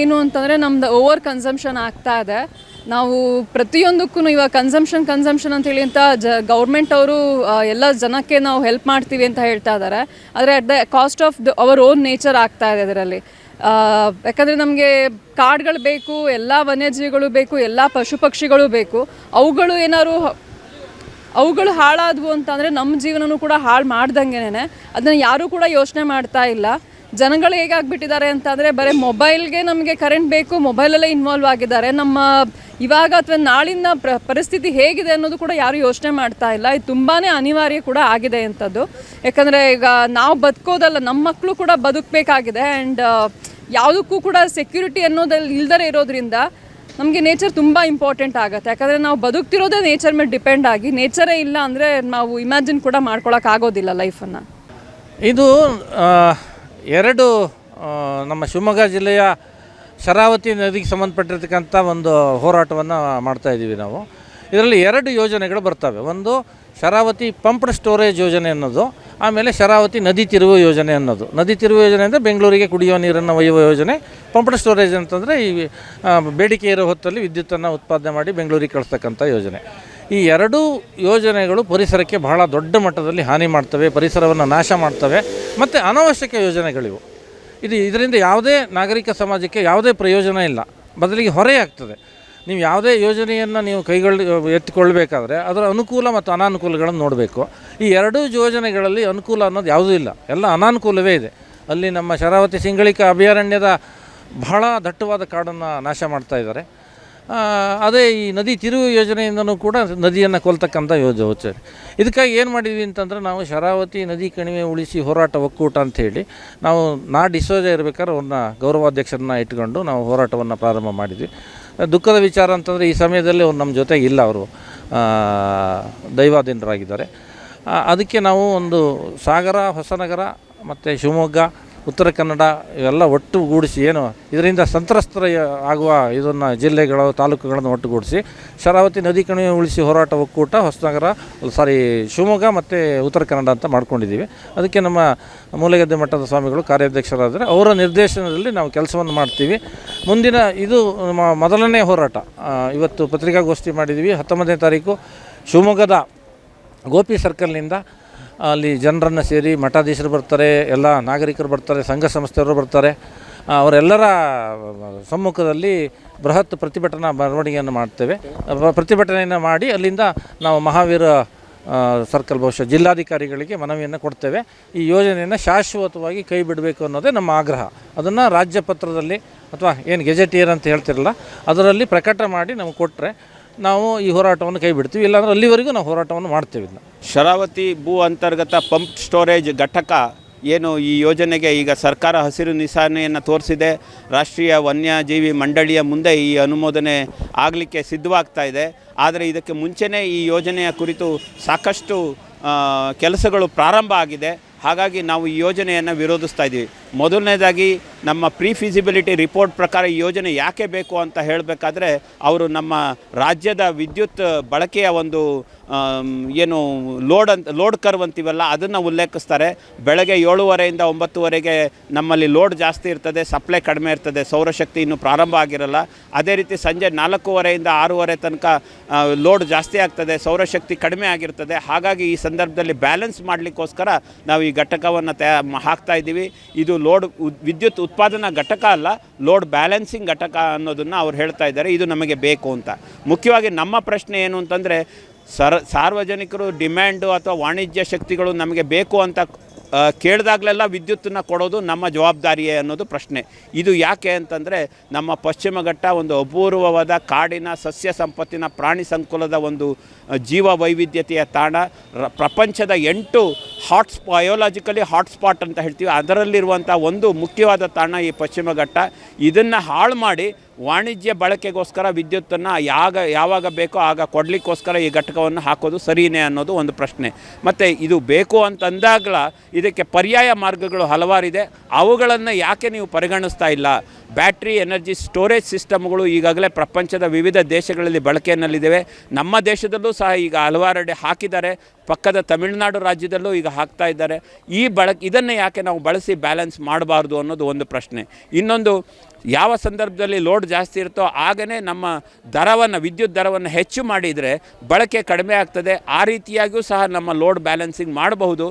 ಏನು ಅಂತಂದರೆ ನಮ್ದು ಓವರ್ ಕನ್ಸಂಪ್ಷನ್ ಆಗ್ತಾ ಇದೆ. ನಾವು ಪ್ರತಿಯೊಂದಕ್ಕೂ ಇವಾಗ ಕನ್ಸಂಪ್ಷನ್ ಕನ್ಸಂಪ್ಷನ್ ಅಂತೇಳಿ ಅಂತ ಜ ಗೌರ್ಮೆಂಟ್ ಅವರು ಎಲ್ಲ ಜನಕ್ಕೆ ನಾವು ಹೆಲ್ಪ್ ಮಾಡ್ತೀವಿ ಅಂತ ಹೇಳ್ತಾ ಇದ್ದಾರೆ ಆದರೆ at the cost of the hour own nature ಆಗ್ತಾ ಇದೆ ಅದರಲ್ಲಿ. ಯಾಕಂದರೆ ನಮಗೆ ಕಾಡ್ಗಳು ಬೇಕು, ಎಲ್ಲ ವನ್ಯಜೀವಿಗಳು ಬೇಕು, ಎಲ್ಲ ಪಶು ಪಕ್ಷಿಗಳು ಬೇಕು. ಅವುಗಳು ಏನಾದ್ರು ಅವುಗಳು ಹಾಳಾದವು ಅಂತಂದರೆ ನಮ್ಮ ಜೀವನನೂ ಕೂಡ ಹಾಳು ಮಾಡ್ದಂಗೆನೆ. ಅದನ್ನು ಯಾರೂ ಕೂಡ ಯೋಚನೆ ಮಾಡ್ತಾ ಇಲ್ಲ. ಜನಗಳು ಹೇಗಾಗ್ಬಿಟ್ಟಿದ್ದಾರೆ ಅಂತಂದರೆ ಬರೀ ಮೊಬೈಲ್ಗೆ ನಮಗೆ ಕರೆಂಟ್ ಬೇಕು, ಮೊಬೈಲಲ್ಲೇ ಇನ್ವಾಲ್ವ್ ಆಗಿದ್ದಾರೆ. ನಮ್ಮ ಇವಾಗ ಅಥವಾ ನಾಳಿನ ಪ್ರ, ಪರಿಸ್ಥಿತಿ ಹೇಗಿದೆ ಅನ್ನೋದು ಕೂಡ ಯಾರೂ ಯೋಚನೆ ಮಾಡ್ತಾ ಇಲ್ಲ. ಇದು ತುಂಬಾ ಅನಿವಾರ್ಯ ಕೂಡ ಆಗಿದೆ ಅಂಥದ್ದು. ಯಾಕಂದರೆ ಈಗ ನಾವು ಬದುಕೋದಲ್ಲ, ನಮ್ಮ ಮಕ್ಕಳು ಕೂಡ ಬದುಕಬೇಕಾಗಿದೆ ಆ್ಯಂಡ್ ಯಾವುದಕ್ಕೂ ಕೂಡ ಸೆಕ್ಯೂರಿಟಿ ಅನ್ನೋದಲ್ಲಿ ಇಲ್ದರೆ ಇರೋದ್ರಿಂದ ನಮಗೆ ನೇಚರ್ ತುಂಬ ಇಂಪಾರ್ಟೆಂಟ್ ಆಗುತ್ತೆ. ಯಾಕಂದರೆ ನಾವು ಬದುಕ್ತಿರೋದೇ ನೇಚರ್ ಮೇಲೆ ಡಿಪೆಂಡ್ ಆಗಿ ನೇಚರೇ ಇಲ್ಲ ಅಂದರೆ ನಾವು ಇಮ್ಯಾಜಿನ್ ಕೂಡ ಮಾಡ್ಕೊಳಕ್ಕಾಗೋದಿಲ್ಲ ಲೈಫನ್ನು ಇದು ಎರಡು ನಮ್ಮ ಶಿವಮೊಗ್ಗ ಜಿಲ್ಲೆಯ ಶರಾವತಿ ನದಿಗೆ ಸಂಬಂಧಪಟ್ಟಿರ್ತಕ್ಕಂಥ ಒಂದು ಹೋರಾಟವನ್ನು ಮಾಡ್ತಾ ಇದ್ದೀವಿ ನಾವು. ಇದರಲ್ಲಿ ಎರಡು ಯೋಜನೆಗಳು ಬರ್ತವೆ. ಒಂದು ಶರಾವತಿ ಪಂಪ್ಡ್ ಸ್ಟೋರೇಜ್ ಯೋಜನೆ ಅನ್ನೋದು, ಆಮೇಲೆ ಶರಾವತಿ ನದಿ ತಿರುವು ಯೋಜನೆ ಅನ್ನೋದು. ನದಿ ತಿರುವು ಯೋಜನೆ ಅಂದರೆ ಬೆಂಗಳೂರಿಗೆ ಕುಡಿಯುವ ನೀರನ್ನು ಒಯ್ಯುವ ಯೋಜನೆ ಪಂಪ್ಡ್ ಸ್ಟೋರೇಜ್ ಅಂತಂದರೆ ಈ ಬೇಡಿಕೆ ಇರೋ ಹೊತ್ತಲ್ಲಿ ವಿದ್ಯುತ್ತನ್ನು ಉತ್ಪಾದನೆ ಮಾಡಿ ಬೆಂಗಳೂರಿಗೆ ಕಳಿಸ್ತಕ್ಕಂಥ ಯೋಜನೆ. ಈ ಎರಡೂ ಯೋಜನೆಗಳು ಪರಿಸರಕ್ಕೆ ಬಹಳ ದೊಡ್ಡ ಮಟ್ಟದಲ್ಲಿ ಹಾನಿ ಮಾಡ್ತವೆ, ಪರಿಸರವನ್ನು ನಾಶ ಮಾಡ್ತವೆ, ಮತ್ತು ಅನಾವಶ್ಯಕ ಯೋಜನೆಗಳಿವು. ಇದು ಇದರಿಂದ ಯಾವುದೇ ನಾಗರಿಕ ಸಮಾಜಕ್ಕೆ ಯಾವುದೇ ಪ್ರಯೋಜನ ಇಲ್ಲ. ಬದಲಿಗೆ ಹೊರೆಯಾಗ್ತದೆ ನೀವು ಯಾವುದೇ ಯೋಜನೆಯನ್ನು ನೀವು ಕೈಗೊಳ್ಳಿ ಎತ್ತಿಕೊಳ್ಬೇಕಾದ್ರೆ ಅದರ ಅನುಕೂಲ ಮತ್ತು ಅನಾನುಕೂಲಗಳನ್ನು ನೋಡಬೇಕು. ಈ ಎರಡೂ ಯೋಜನೆಗಳಲ್ಲಿ ಅನುಕೂಲ ಅನ್ನೋದು ಯಾವುದೂ ಇಲ್ಲ. ಎಲ್ಲ ಅನಾನುಕೂಲವೇ ಇದೆ. ಅಲ್ಲಿ ನಮ್ಮ ಶರಾವತಿ ಸಿಂಗಳಿಕ ಅಭಯಾರಣ್ಯದ ಬಹಳ ದಟ್ಟವಾದ ಕಾಡನ್ನು ನಾಶ ಮಾಡ್ತಾ ಇದ್ದಾರೆ. ಅದೇ ಈ ನದಿ ತಿರುವು ಯೋಜನೆಯಿಂದನೂ ಕೂಡ ನದಿಯನ್ನು ಕೊಲ್ತಕ್ಕಂಥ ಯೋಜನೆ ಇದಕ್ಕಾಗಿ ಏನು ಮಾಡಿದ್ವಿ ಅಂತಂದರೆ ನಾವು ಶರಾವತಿ ನದಿ ಕಣಿವೆ ಉಳಿಸಿ ಹೋರಾಟ ಒಕ್ಕೂಟ ಅಂಥೇಳಿ ನಾವು ನಾ ಡಿಸೋಜ ಇರಬೇಕಾದ್ರೆ ಅವ್ರನ್ನ ಗೌರವಾಧ್ಯಕ್ಷರನ್ನ ಇಟ್ಕೊಂಡು ನಾವು ಹೋರಾಟವನ್ನು ಪ್ರಾರಂಭ ಮಾಡಿದ್ವಿ. ದುಃಖದ ವಿಚಾರ ಅಂತಂದರೆ ಈ ಸಮಯದಲ್ಲಿ ಅವ್ರು ನಮ್ಮ ಜೊತೆಗೆ ಇಲ್ಲ ಅವರು. ದೈವಾಧೀನರಾಗಿದ್ದಾರೆ. ಅದಕ್ಕೆ ನಾವು ಒಂದು ಸಾಗರ, ಹೊಸನಗರ ಮತ್ತು ಶಿವಮೊಗ್ಗ ಉತ್ತರ ಕನ್ನಡ ಇವೆಲ್ಲ ಒಟ್ಟುಗೂಡಿಸಿ ಏನು ಇದರಿಂದ ಸಂತ್ರಸ್ತರ ಆಗುವ ಇದನ್ನು ಜಿಲ್ಲೆಗಳು, ತಾಲೂಕುಗಳನ್ನು ಒಟ್ಟುಗೂಡಿಸಿ ಶರಾವತಿ ನದಿ ಕಣಿವೆ ಉಳಿಸಿ ಹೋರಾಟ ಒಕ್ಕೂಟ, ಹೊಸನಗರ, ಸಾರಿ ಶಿವಮೊಗ್ಗ ಮತ್ತು ಉತ್ತರ ಕನ್ನಡ ಅಂತ ಮಾಡ್ಕೊಂಡಿದ್ದೀವಿ. ಅದಕ್ಕೆ ನಮ್ಮ ಮೂಲಗದ್ದೆ ಮಠದ ಸ್ವಾಮಿಗಳು ಕಾರ್ಯಾಧ್ಯಕ್ಷರಾದರೆ ಅವರ ನಿರ್ದೇಶನದಲ್ಲಿ ನಾವು ಕೆಲಸವನ್ನು ಮಾಡ್ತೀವಿ. ಮುಂದಿನ ಇದು ನಮ್ಮ ಮೊದಲನೇ ಹೋರಾಟ. ಇವತ್ತು ಪತ್ರಿಕಾಗೋಷ್ಠಿ ಮಾಡಿದ್ದೀವಿ. ಹತ್ತೊಂಬತ್ತನೇ ತಾರೀಕು ಶಿವಮೊಗ್ಗದ ಗೋಪಿ ಸರ್ಕಲ್ನಿಂದ ಅಲ್ಲಿ ಜನರನ್ನು ಸೇರಿ ಮಠಾಧೀಶರು ಬರ್ತಾರೆ, ಎಲ್ಲ ನಾಗರಿಕರು ಬರ್ತಾರೆ, ಸಂಘ ಸಂಸ್ಥೆಯವರು ಬರ್ತಾರೆ. ಅವರೆಲ್ಲರ ಸಮ್ಮುಖದಲ್ಲಿ ಬೃಹತ್ ಪ್ರತಿಭಟನಾ ಮೆರವಣಿಗೆಯನ್ನು ಮಾಡ್ತೇವೆ. ಪ್ರ- ಪ್ರತಿಭಟನೆಯನ್ನು ಮಾಡಿ ಅಲ್ಲಿಂದ ನಾವು ಮಹಾವೀರ ಸರ್ಕಲ್ ಬಹುಶಃ ಜಿಲ್ಲಾಧಿಕಾರಿಗಳಿಗೆ ಮನವಿಯನ್ನು ಕೊಡ್ತೇವೆ. ಈ ಯೋಜನೆಯನ್ನು ಶಾಶ್ವತವಾಗಿ ಕೈ ಬಿಡಬೇಕು ಅನ್ನೋದೇ ನಮ್ಮ ಆಗ್ರಹ. ಅದನ್ನು ರಾಜ್ಯ ಪತ್ರದಲ್ಲಿ, ಅಥವಾ ಏನು ಗೆಜೆಟಿಯರ್ ಅಂತ ಹೇಳ್ತಿರಲ್ಲ, ಅದರಲ್ಲಿ ಪ್ರಕಟ ಮಾಡಿ ನಮಗೆ ಕೊಟ್ಟರೆ ನಾವು ಈ ಹೋರಾಟವನ್ನು ಕೈ ಬಿಡ್ತೀವಿ ಇಲ್ಲಾಂದ್ರೆ ಅಲ್ಲಿವರೆಗೂ ನಾವು ಹೋರಾಟವನ್ನು ಮಾಡ್ತೀವಿ ಶರಾವತಿ ಭೂ ಅಂತರ್ಗತ ಪಂಪ್ ಸ್ಟೋರೇಜ್ ಘಟಕ ಏನು ಈ ಯೋಜನೆಗೆ ಈಗ ಸರ್ಕಾರ ಹಸಿರು ನಿಶಾನೆಯನ್ನು ತೋರಿಸಿದೆ, ರಾಷ್ಟ್ರೀಯ ವನ್ಯಜೀವಿ ಮಂಡಳಿಯ ಮುಂದೆ ಈ ಅನುಮೋದನೆ ಆಗಲಿಕ್ಕೆ ಸಿದ್ಧವಾಗ್ತಾ ಇದೆ. ಆದರೆ ಇದಕ್ಕೆ ಮುಂಚೆನೇ ಈ ಯೋಜನೆಯ ಕುರಿತು ಸಾಕಷ್ಟು ಕೆಲಸಗಳು ಪ್ರಾರಂಭ ಆಗಿದೆ. ಹಾಗಾಗಿ ನಾವು ಈ ಯೋಜನೆಯನ್ನು ವಿರೋಧಿಸ್ತಾ ಇದ್ದೀವಿ. ಮೊದಲನೇದಾಗಿ ನಮ್ಮ ಪ್ರೀ ಫಿಸಿಬಿಲಿಟಿ ರಿಪೋರ್ಟ್ ಪ್ರಕಾರ ಈ ಯೋಜನೆ ಯಾಕೆ ಬೇಕು ಅಂತ ಹೇಳಬೇಕಾದ್ರೆ ಅವರು ನಮ್ಮ ರಾಜ್ಯದ ವಿದ್ಯುತ್ ಬಳಕೆಯ ಒಂದು ಏನು ಲೋಡ್ ಅಂತ ಲೋಡ್ ಕರ್ವ್ ಅಂತೀವಲ್ಲ, ಅದನ್ನು ಉಲ್ಲೇಖಿಸ್ತಾರೆ. ಬೆಳಗ್ಗೆ ಏಳುವರೆಯಿಂದ ಒಂಬತ್ತುವರೆಗೆ ನಮ್ಮಲ್ಲಿ ಲೋಡ್ ಜಾಸ್ತಿ ಇರ್ತದೆ ಸಪ್ಲೈ ಕಡಿಮೆ ಇರ್ತದೆ, ಸೌರಶಕ್ತಿ ಇನ್ನೂ ಪ್ರಾರಂಭ ಆಗಿರಲ್ಲ. ಅದೇ ರೀತಿ ಸಂಜೆ ನಾಲ್ಕೂವರೆಯಿಂದ ಆರೂವರೆ ತನಕ ಲೋಡ್ ಜಾಸ್ತಿ ಆಗ್ತದೆ, ಸೌರಶಕ್ತಿ ಕಡಿಮೆ ಆಗಿರ್ತದೆ. ಹಾಗಾಗಿ ಈ ಸಂದರ್ಭದಲ್ಲಿ ಬ್ಯಾಲೆನ್ಸ್ ಮಾಡಲಿಕ್ಕೋಸ್ಕರ ನಾವು ಈ ಘಟಕವನ್ನು ತಯಾ ಹಾಕ್ತಾ ಇದ್ದೀವಿ. ಇದು ಲೋಡ್ ವಿದ್ಯುತ್ ಉತ್ಪಾದನಾ ಘಟಕ ಅಲ್ಲ, ಲೋಡ್ ಬ್ಯಾಲೆನ್ಸಿಂಗ್ ಘಟಕ ಅನ್ನೋದನ್ನು ಅವ್ರು ಹೇಳ್ತಾ ಇದ್ದಾರೆ. ಇದು ನಮಗೆ ಬೇಕು ಅಂತ. ಮುಖ್ಯವಾಗಿ ನಮ್ಮ ಪ್ರಶ್ನೆ ಏನು ಅಂತಂದರೆ ಸರ್, ಸಾರ್ವಜನಿಕರು ಡಿಮ್ಯಾಂಡು ಅಥವಾ ವಾಣಿಜ್ಯ ಶಕ್ತಿಗಳು ನಮಗೆ ಬೇಕು ಅಂತ ಕೇಳಿದಾಗಲೆಲ್ಲ ವಿದ್ಯುತ್ತನ್ನು ಕೊಡೋದು ನಮ್ಮ ಜವಾಬ್ದಾರಿಯೇ ಅನ್ನೋದು ಪ್ರಶ್ನೆ. ಇದು ಯಾಕೆ ಅಂತಂದರೆ ನಮ್ಮ ಪಶ್ಚಿಮ ಘಟ್ಟ ಒಂದು ಅಪೂರ್ವವಾದ ಕಾಡಿನ ಸಸ್ಯ ಸಂಪತ್ತಿನ ಪ್ರಾಣಿ ಸಂಕುಲದ ಒಂದು ಜೀವ ವೈವಿಧ್ಯತೆಯ ತಾಣ. ಪ್ರಪಂಚದ ಎಂಟು ಹಾಟ್ಸ್ ಬಯೋಲಾಜಿಕಲಿ ಹಾಟ್ಸ್ಪಾಟ್ ಅಂತ ಹೇಳ್ತೀವಿ. ಅದರಲ್ಲಿರುವಂಥ ಒಂದು ಮುಖ್ಯವಾದ ತಾಣ ಈ ಪಶ್ಚಿಮ ಘಟ್ಟ. ಇದನ್ನು ಹಾಳು ಮಾಡಿ ವಾಣಿಜ್ಯ ಬಳಕೆಗೋಸ್ಕರ ವಿದ್ಯುತ್ತನ್ನು ಯಾವಾಗ ಯಾವಾಗ ಬೇಕೋ ಆಗ ಕೊಡಲಿಕ್ಕೋಸ್ಕರ ಈ ಘಟಕವನ್ನು ಹಾಕೋದು ಸರಿಯೇ ಅನ್ನೋದು ಒಂದು ಪ್ರಶ್ನೆ. ಮತ್ತು ಇದು ಬೇಕು ಅಂತಂದಾಗಲ ಇದಕ್ಕೆ ಪರ್ಯಾಯ ಮಾರ್ಗಗಳು ಹಲವಾರಿದೆ. ಅವುಗಳನ್ನು ಯಾಕೆ ನೀವು ಪರಿಗಣಿಸ್ತಾ ಇಲ್ಲ? ಬ್ಯಾಟ್ರಿ, ಎನರ್ಜಿ, ಸ್ಟೋರೇಜ್ ಸಿಸ್ಟಮ್ಗಳು ಈಗಾಗಲೇ ಪ್ರಪಂಚದ ವಿವಿಧ ದೇಶಗಳಲ್ಲಿ ಬಳಕೆಯಲ್ಲಿದ್ದಾವೆ ನಮ್ಮ ದೇಶದಲ್ಲೂ ಸಹ ಈಗ ಹಲವಾರೆಡೆ ಹಾಕಿದ್ದಾರೆ. ಪಕ್ಕದ ತಮಿಳುನಾಡು ರಾಜ್ಯದಲ್ಲೂ ಈಗ ಹಾಕ್ತಾ ಇದ್ದಾರೆ. ಈ ಬಳಕೆ, ಇದನ್ನು ಯಾಕೆ ನಾವು ಬಳಸಿ ಬ್ಯಾಲೆನ್ಸ್ ಮಾಡಬಾರ್ದು ಅನ್ನೋದು ಒಂದು ಪ್ರಶ್ನೆ. ಇನ್ನೊಂದು, ಯಾವ ಸಂದರ್ಭದಲ್ಲಿ ಲೋಡ್ ಜಾಸ್ತಿ ಇರುತ್ತೋ ಆಗನೇ ನಮ್ಮ ದರವನ್ನು, ವಿದ್ಯುತ್ ದರವನ್ನು ಹೆಚ್ಚು ಮಾಡಿದರೆ ಬಳಕೆ ಕಡಿಮೆ ಆಗ್ತದೆ. ಆ ರೀತಿಯಾಗಿಯೂ ಸಹ ನಮ್ಮ ಲೋಡ್ ಬ್ಯಾಲೆನ್ಸಿಂಗ್ ಮಾಡಬಹುದು.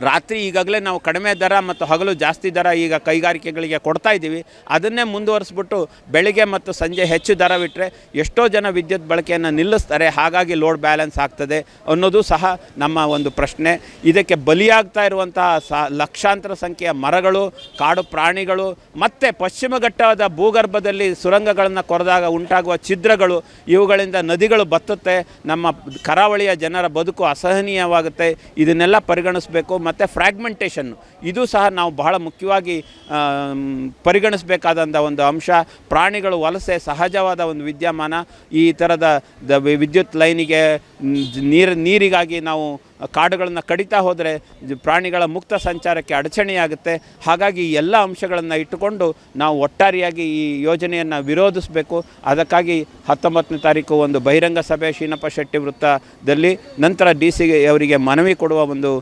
ರಾತ್ರಿ ಈಗಾಗಲೇ ನಾವು ಕಡಿಮೆ ದರ ಮತ್ತು ಹಗಲು ಜಾಸ್ತಿ ದರ ಈಗ ಕೈಗಾರಿಕೆಗಳಿಗೆ ಕೊಡ್ತಾ ಇದ್ದೀವಿ. ಅದನ್ನೇ ಮುಂದುವರಿಸ್ಬಿಟ್ಟು ಬೆಳಿಗ್ಗೆ ಮತ್ತು ಸಂಜೆ ಹೆಚ್ಚು ದರ ಬಿಟ್ಟರೆ ಎಷ್ಟೋ ಜನ ವಿದ್ಯುತ್ ಬಳಕೆಯನ್ನು ನಿಲ್ಲಿಸ್ತಾರೆ. ಹಾಗಾಗಿ ಲೋಡ್ ಬ್ಯಾಲೆನ್ಸ್ ಆಗ್ತದೆ ಅನ್ನೋದು ಸಹ ನಮ್ಮ ಒಂದು ಪ್ರಶ್ನೆ. ಇದಕ್ಕೆ ಬಲಿಯಾಗ್ತಾ ಇರುವಂತಹ ಸ ಲಕ್ಷಾಂತರ ಸಂಖ್ಯೆಯ ಮರಗಳು, ಕಾಡು ಪ್ರಾಣಿಗಳು ಮತ್ತು ಪಶ್ಚಿಮ ಘಟ್ಟದ ಭೂಗರ್ಭದಲ್ಲಿ ಸುರಂಗಗಳನ್ನು ಕೊರೆದಾಗ ಉಂಟಾಗುವ ಛಿದ್ರಗಳು ಇವುಗಳಿಂದ ನದಿಗಳು ಬತ್ತುತ್ತೆ. ನಮ್ಮ ಕರಾವಳಿಯ ಜನರ ಬದುಕು ಅಸಹನೀಯವಾಗುತ್ತೆ. ಇದನ್ನೆಲ್ಲ ಪರಿಗಣಿಸಬೇಕು. ಮತ್ತು ಫ್ರ್ಯಾಗ್ಮೆಂಟೇಷನ್ ಇದು ಸಹ ನಾವು ಬಹಳ ಮುಖ್ಯವಾಗಿ ಪರಿಗಣಿಸಬೇಕಾದಂಥ ಒಂದು ಅಂಶ. ಪ್ರಾಣಿಗಳು ವಲಸೆ ಸಹಜವಾದ ಒಂದು ವಿದ್ಯಮಾನ. ಈ ಥರದ ದ, ವಿದ್ಯುತ್ ಲೈನಿಗೆ ನೀರು, ನೀರಿಗಾಗಿ ನಾವು ಕಾಡುಗಳನ್ನು ಕಡಿತಾ ಹೋದರೆ ಪ್ರಾಣಿಗಳ ಮುಕ್ತ ಸಂಚಾರಕ್ಕೆ ಅಡಚಣೆಯಾಗುತ್ತೆ. ಹಾಗಾಗಿ ಈ ಎಲ್ಲ ಅಂಶಗಳನ್ನು ಇಟ್ಟುಕೊಂಡು ನಾವು ಒಟ್ಟಾರೆಯಾಗಿ ಈ ಯೋಜನೆಯನ್ನು ವಿರೋಧಿಸಬೇಕು. ಅದಕ್ಕಾಗಿ ಹತ್ತೊಂಬತ್ತನೇ ತಾರೀಕು ಒಂದು ಬಹಿರಂಗ ಸಭೆ ಶೀನಪ್ಪ ಶೆಟ್ಟಿ ವೃತ್ತದಲ್ಲಿ ನಂತರ ಡಿ ಸಿ ಅವರಿಗೆ ಮನವಿ ಕೊಡುವ ಒಂದು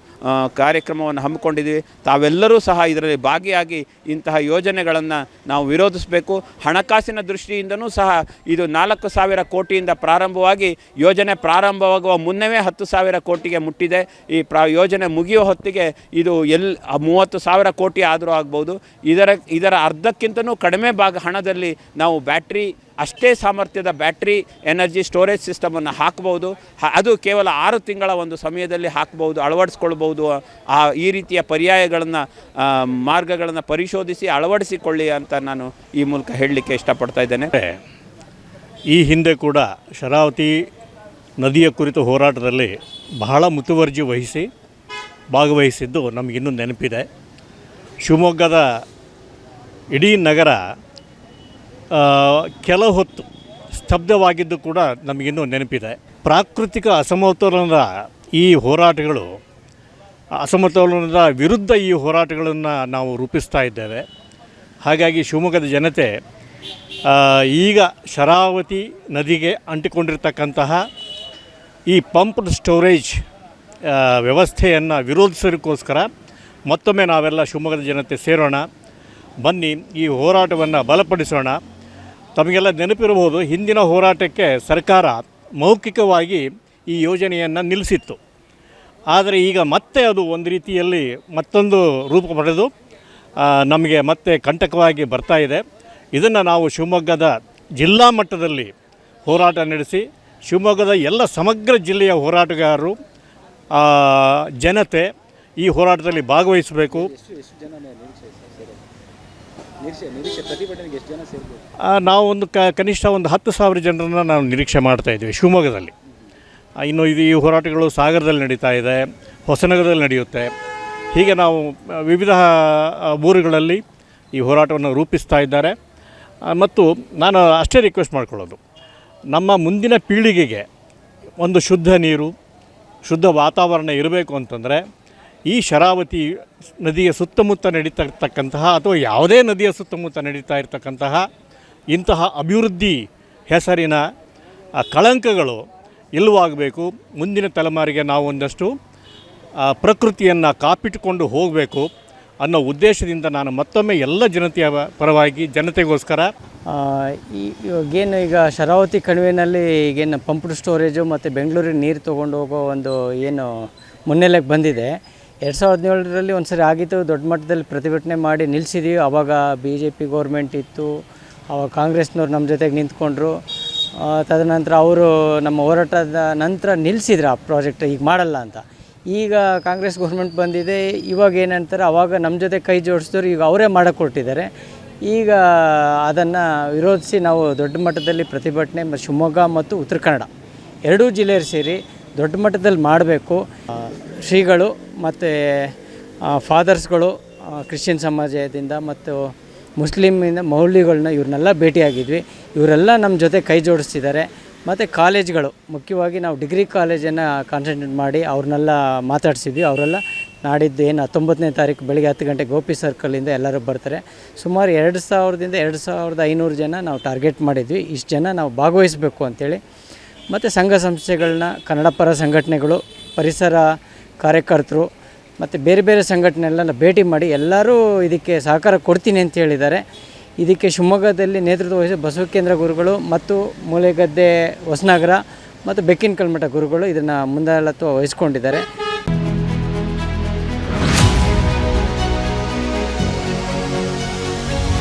ಕಾರ್ಯಕ್ರಮವನ್ನು ಹಮ್ಮಿಕೊಂಡಿದ್ದೀವಿ. ತಾವೆಲ್ಲರೂ ಸಹ ಇದರಲ್ಲಿ ಭಾಗಿಯಾಗಿ ಇಂತಹ ಯೋಜನೆಗಳನ್ನು ನಾವು ವಿರೋಧಿಸಬೇಕು. ಹಣಕಾಸಿನ ದೃಷ್ಟಿಯಿಂದನೂ ಸಹ ಇದು ನಾಲ್ಕು ಸಾವಿರ ಕೋಟಿಯಿಂದ ಪ್ರಾರಂಭವಾಗಿ ಯೋಜನೆ ಪ್ರಾರಂಭವಾಗುವ ಮುನ್ನವೇ ಹತ್ತು ಸಾವಿರ ಕೋಟಿಗೆ ಮುಟ್ಟಿದೆ ಈ ಪ್ರ, ಯೋಜನೆ ಮುಗಿಯೋ ಹೊತ್ತಿಗೆ ಇದು ಎಲ್ ಮೂವತ್ತು ಸಾವಿರ ಕೋಟಿ ಆದರೂ ಆಗ್ಬೋದು. ಇದರ ಇದರ ಅರ್ಧಕ್ಕಿಂತನೂ ಕಡಿಮೆ ಭಾಗ ಹಣದಲ್ಲಿ ನಾವು ಬ್ಯಾಟ್ರಿ, ಅಷ್ಟೇ ಸಾಮರ್ಥ್ಯದ ಬ್ಯಾಟ್ರಿ, ಎನರ್ಜಿ ಸ್ಟೋರೇಜ್ ಸಿಸ್ಟಮನ್ನು ಹಾಕ್ಬೋದು. ಅದು ಕೇವಲ ಆರು ತಿಂಗಳ ಒಂದು ಸಮಯದಲ್ಲಿ ಹಾಕ್ಬೋದು, ಅಳವಡಿಸ್ಕೊಳ್ಬೋದು. ಆ, ಈ ರೀತಿಯ ಪರ್ಯಾಯಗಳನ್ನು ಮಾರ್ಗಗಳನ್ನು ಪರಿಶೋಧಿಸಿ ಅಳವಡಿಸಿಕೊಳ್ಳಿ ಅಂತ ನಾನು ಈ ಮೂಲಕ ಹೇಳಲಿಕ್ಕೆ ಇಷ್ಟಪಡ್ತಾ ಇದ್ದೇನೆ. ಈ ಹಿಂದೆ ಕೂಡ ಶರಾವತಿ ನದಿಯ ಕುರಿತು ಹೋರಾಟದಲ್ಲಿ ಬಹಳ ಮುತುವರ್ಜಿ ವಹಿಸಿ ಭಾಗವಹಿಸಿದ್ದು ನಮಗಿನ್ನೂ ನೆನಪಿದೆ. ಶಿವಮೊಗ್ಗದ ಇಡೀ ನಗರ ಕೆಲ ಹೊತ್ತು ಸ್ತಬ್ಧವಾಗಿದ್ದು ಕೂಡ ನಮಗಿನ್ನೂ ನೆನಪಿದೆ. ಪ್ರಾಕೃತಿಕ ಅಸಮತೋಲನದ ಈ ಹೋರಾಟಗಳು, ಅಸಮತೋಲನದ ವಿರುದ್ಧ ಈ ಹೋರಾಟಗಳನ್ನು ನಾವು ರೂಪಿಸ್ತಾ ಇದ್ದೇವೆ. ಹಾಗಾಗಿ ಶಿವಮೊಗ್ಗದ ಜನತೆ ಈಗ ಶರಾವತಿ ನದಿಗೆ ಅಂಟಿಕೊಂಡಿರ್ತಕ್ಕಂತಹ ಈ ಪಂಪ್ಡ್ ಸ್ಟೋರೇಜ್ ವ್ಯವಸ್ಥೆಯನ್ನು ವಿರೋಧಿಸೋದಕ್ಕೋಸ್ಕರ ಮತ್ತೊಮ್ಮೆ ನಾವೆಲ್ಲ ಶಿವಮೊಗ್ಗದ ಜನತೆ ಸೇರೋಣ. ಬನ್ನಿ, ಈ ಹೋರಾಟವನ್ನು ಬಲಪಡಿಸೋಣ. ತಮಗೆಲ್ಲ ನೆನಪಿರಬಹುದು, ಹಿಂದಿನ ಹೋರಾಟಕ್ಕೆ ಸರ್ಕಾರ ಮೌಖಿಕವಾಗಿ ಈ ಯೋಜನೆಯನ್ನು ನಿಲ್ಲಿಸಿತ್ತು ಆದರೆ ಈಗ ಮತ್ತೆ ಅದು ಒಂದು ರೀತಿಯಲ್ಲಿ ಮತ್ತೊಂದು ರೂಪ ಪಡೆದು ನಮಗೆ ಮತ್ತೆ ಕಂಟಕವಾಗಿ ಬರ್ತಾ ಇದೆ. ಇದನ್ನು ನಾವು ಶಿವಮೊಗ್ಗದ ಜಿಲ್ಲಾ ಮಟ್ಟದಲ್ಲಿ ಹೋರಾಟ ನಡೆಸಿ ಶಿವಮೊಗ್ಗದ ಎಲ್ಲ ಸಮಗ್ರ ಜಿಲ್ಲೆಯ ಹೋರಾಟಗಾರರು ಜನತೆ ಈ ಹೋರಾಟದಲ್ಲಿ ಭಾಗವಹಿಸಬೇಕು. ನಾವು ಒಂದು ಕ, ಕನಿಷ್ಠ ಒಂದು ಹತ್ತು ಸಾವಿರ ಜನರನ್ನು ನಾವು ನಿರೀಕ್ಷೆ ಮಾಡ್ತಾ ಇದ್ದೀವಿ ಶಿವಮೊಗ್ಗದಲ್ಲಿ. ಇನ್ನು ಇದು ಈ ಹೋರಾಟಗಳು ಸಾಗರದಲ್ಲಿ ನಡೀತಾ ಇದೆ, ಹೊಸನಗರದಲ್ಲಿ ನಡೆಯುತ್ತೆ. ಹೀಗೆ ನಾವು ವಿವಿಧ ಊರುಗಳಲ್ಲಿ ಈ ಹೋರಾಟವನ್ನು ರೂಪಿಸ್ತಾ ಇದ್ದಾರೆ. ಮತ್ತು ನಾನು ಅಷ್ಟೇ ರಿಕ್ವೆಸ್ಟ್ ಮಾಡ್ಕೊಳ್ಳೋದು. ನಮ್ಮ ಮುಂದಿನ ಪೀಳಿಗೆಗೆ ಒಂದು ಶುದ್ಧ ನೀರು, ಶುದ್ಧ ವಾತಾವರಣ ಇರಬೇಕು ಅಂತಂದರೆ ಈ ಶರಾವತಿ ನದಿಯ ಸುತ್ತಮುತ್ತ ನಡೀತಾ ಇರ್ತಕ್ಕಂತಹ ಅಥವಾ ಯಾವುದೇ ನದಿಯ ಸುತ್ತಮುತ್ತ ನಡೀತಾ ಇರ್ತಕ್ಕಂತಹ ಇಂತಹ ಅಭಿವೃದ್ಧಿ ಹೆಸರಿನ ಕಳಂಕಗಳು ಇಲ್ಲವಾಗಬೇಕು. ಮುಂದಿನ ತಲೆಮಾರಿಗೆ ನಾವು ಒಂದಷ್ಟು ಪ್ರಕೃತಿಯನ್ನು ಕಾಪಿಟ್ಟುಕೊಂಡು ಹೋಗಬೇಕು. ಅನ್ನೋ ಉದ್ದೇಶದಿಂದ ನಾನು ಮತ್ತೊಮ್ಮೆ ಎಲ್ಲ ಜನತೆಯ ಪರವಾಗಿ ಜನತೆಗೋಸ್ಕರ ಈ ಇವಾಗೇನು ಈಗ ಶರಾವತಿ ಕಣಿವೆಯಲ್ಲಿ ಈಗೇನು ಪಂಪ್ಡ್ ಸ್ಟೋರೇಜು ಮತ್ತು ಬೆಂಗಳೂರಿಗೆ ನೀರು ತೊಗೊಂಡು ಹೋಗೋ ಒಂದು ಏನು ಮುನ್ನೆಲೆಗೆ ಬಂದಿದೆ. ಎರಡು ಸಾವಿರದ ಹದಿನೇಳರಲ್ಲಿ ಒಂದು ಸರಿ ಆಗಿತ್ತು, ದೊಡ್ಡ ಮಟ್ಟದಲ್ಲಿ ಪ್ರತಿಭಟನೆ ಮಾಡಿ ನಿಲ್ಸಿದೀವಿ. ಆವಾಗ ಬಿ ಜೆ ಪಿ ಗೌರ್ಮೆಂಟ್ ಇತ್ತು ಆವಾಗ ಕಾಂಗ್ರೆಸ್ನವ್ರು ನಮ್ಮ ಜೊತೆಗೆ ನಿಂತ್ಕೊಂಡ್ರು. ತದನಂತರ ಅವರು ನಮ್ಮ ಹೋರಾಟದ ನಂತರ ನಿಲ್ಲಿಸಿದ್ರು ಆ ಪ್ರಾಜೆಕ್ಟ್, ಈಗ ಮಾಡಲ್ಲ ಅಂತ. ಈಗ ಕಾಂಗ್ರೆಸ್ ಗೌರ್ಮೆಂಟ್ ಬಂದಿದೆ, ಇವಾಗ ಏನಂತಾರೆ, ಅವಾಗ ನಮ್ಮ ಜೊತೆ ಕೈ ಜೋಡಿಸಿದ್ರು ಈಗ ಅವರೇ ಮಾಡಕ್ಕೆ ಕೊಟ್ಟಿದ್ದಾರೆ ಈಗ ಅದನ್ನು ವಿರೋಧಿಸಿ ನಾವು ದೊಡ್ಡ ಮಟ್ಟದಲ್ಲಿ ಪ್ರತಿಭಟನೆ ಶಿವಮೊಗ್ಗ ಮತ್ತು ಉತ್ತರ ಕನ್ನಡ ಎರಡೂ ಜಿಲ್ಲೆಯರು ಸೇರಿ ದೊಡ್ಡ ಮಟ್ಟದಲ್ಲಿ ಮಾಡಬೇಕು. ಶ್ರೀಗಳು ಮತ್ತು ಫಾದರ್ಸ್ಗಳು ಕ್ರಿಶ್ಚಿಯನ್ ಸಮಾಜದಿಂದ ಮತ್ತು ಮುಸ್ಲಿಮಿಂದ ಮೌಲ್ಯಗಳನ್ನ ಇವ್ರನ್ನೆಲ್ಲ ಭೇಟಿಯಾಗಿದ್ವಿ. ಇವರೆಲ್ಲ ನಮ್ಮ ಜೊತೆ ಕೈ ಜೋಡಿಸ್ತಿದ್ದಾರೆ. ಮತ್ತು ಕಾಲೇಜ್ಗಳು, ಮುಖ್ಯವಾಗಿ ನಾವು ಡಿಗ್ರಿ ಕಾಲೇಜನ್ನು ಕಾನ್ಸಂಟ್ರೇಟ್ ಮಾಡಿ ಅವ್ರನ್ನೆಲ್ಲ ಮಾತಾಡ್ಸಿದ್ವಿ. ಅವರೆಲ್ಲ ನಾಡಿದ್ದು ಏನು ಹತ್ತೊಂಬತ್ತನೇ ತಾರೀಕು ಬೆಳಗ್ಗೆ ಹತ್ತು ಗಂಟೆ ಗೋಪಿ ಸರ್ಕಲಿಂದ ಎಲ್ಲರೂ ಬರ್ತಾರೆ. ಸುಮಾರು ಎರಡು ಸಾವಿರದಿಂದ ಎರಡು ಸಾವಿರದ ಐನೂರು ಜನ ನಾವು ಟಾರ್ಗೆಟ್ ಮಾಡಿದ್ವಿ. ಇಷ್ಟು ಜನ ನಾವು ಭಾಗವಹಿಸಬೇಕು ಅಂತೇಳಿ. ಮತ್ತು ಸಂಘ ಸಂಸ್ಥೆಗಳನ್ನ, ಕನ್ನಡ ಪರ ಸಂಘಟನೆಗಳು, ಪರಿಸರ ಕಾರ್ಯಕರ್ತರು, ಮತ್ತು ಬೇರೆ ಬೇರೆ ಸಂಘಟನೆಗಳನ್ನ ಭೇಟಿ ಮಾಡಿ ಎಲ್ಲರೂ ಇದಕ್ಕೆ ಸಹಕಾರ ಕೊಡ್ತೀನಿ ಅಂತ ಹೇಳಿದ್ದಾರೆ. ಇದಕ್ಕೆ ಶಿವಮೊಗ್ಗದಲ್ಲಿ ನೇತೃತ್ವ ವಹಿಸಿ ಬಸವಕೇಂದ್ರ ಗುರುಗಳು ಮತ್ತು ಮೂಲೆಗದ್ದೆ ಹೊಸನಗರ ಮತ್ತು ಬೆಕ್ಕಿನ ಕಲ್ಮಠ ಗುರುಗಳು ಇದನ್ನು ಮುಂದಾಳತ್ವ ವಹಿಸ್ಕೊಂಡಿದ್ದಾರೆ.